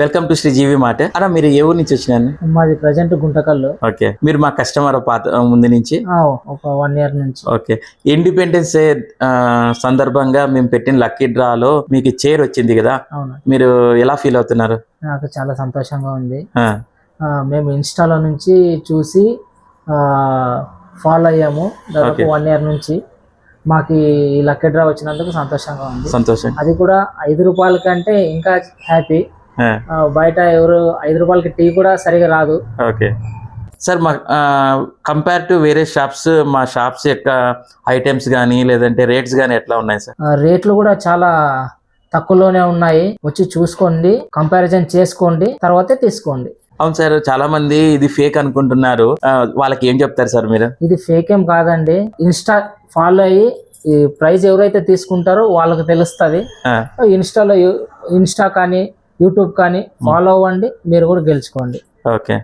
Welcome to Shri జీవి మాట అన్న మీరు ఏ ఊరు నుంచి వచ్చినారు? మాది ప్రజెంట్ గుంటకల్లు. ఓకే. మీరు మా కస్టమర్ పాత ముందు నుంచి? ఒక వన్ ఇయర్ నుంచి. ఓకే. ఇండిపెండెన్స్ డే సందర్భంగా మేము పెట్టిన లక్కీ డ్రాలో మీకు చైర్ వచ్చింది కదా? మీరు ఎలా ఫీల్ అవుతున్నారు? నాకు చాలా సంతోషంగా ఉంది. మేము ఇన్స్టాలో నుంచి చూసి ఫాలో అయ్యాము దాదాపు. వన్ ఇయర్ నుంచి. మాకు ఈ లక్కీ డ్రా వచ్చినందుకు సంతోషంగా ఉంది. సంతోషం. అది కూడా ఐదు రూపాయల కంటే ఇంకా హ్యాపీ బయట ఎవరు ఐదు రూపాయలకి టీ కూడా సరిగా రాదు. ఓకే. సార్ మా కంపేర్ టు వేరే షాప్స్ మా షాప్స్ యొక్క ఐటమ్స్ కానీ లేదంటే రేట్స్ కానీ ఎట్లా ఉన్నాయి సార్? రేట్లు కూడా చాలా తక్కువలోనే ఉన్నాయి. వచ్చి చూసుకోండి కంపారిజన్ చేసుకోండి తర్వాతే తీసుకోండి. అవును సార్ చాలా మంది ఇది ఫేక్ అనుకుంటున్నారు. వాళ్ళకి ఏం చెప్తారు సార్ మీరు? ఇది ఫేక్ ఏం కాదండి. ఇన్స్టా ఫాలో అయ్యి ఈ ప్రైజ్ ఎవరైతే తీసుకుంటారో వాళ్ళకి తెలుస్తుంది. ఇన్స్టాలో ఇన్స్టా కానీ యూట్యూబ్ కానీ ఫాలో అవ్వండి మీరు కూడా గెలుచుకోండి. ఓకే.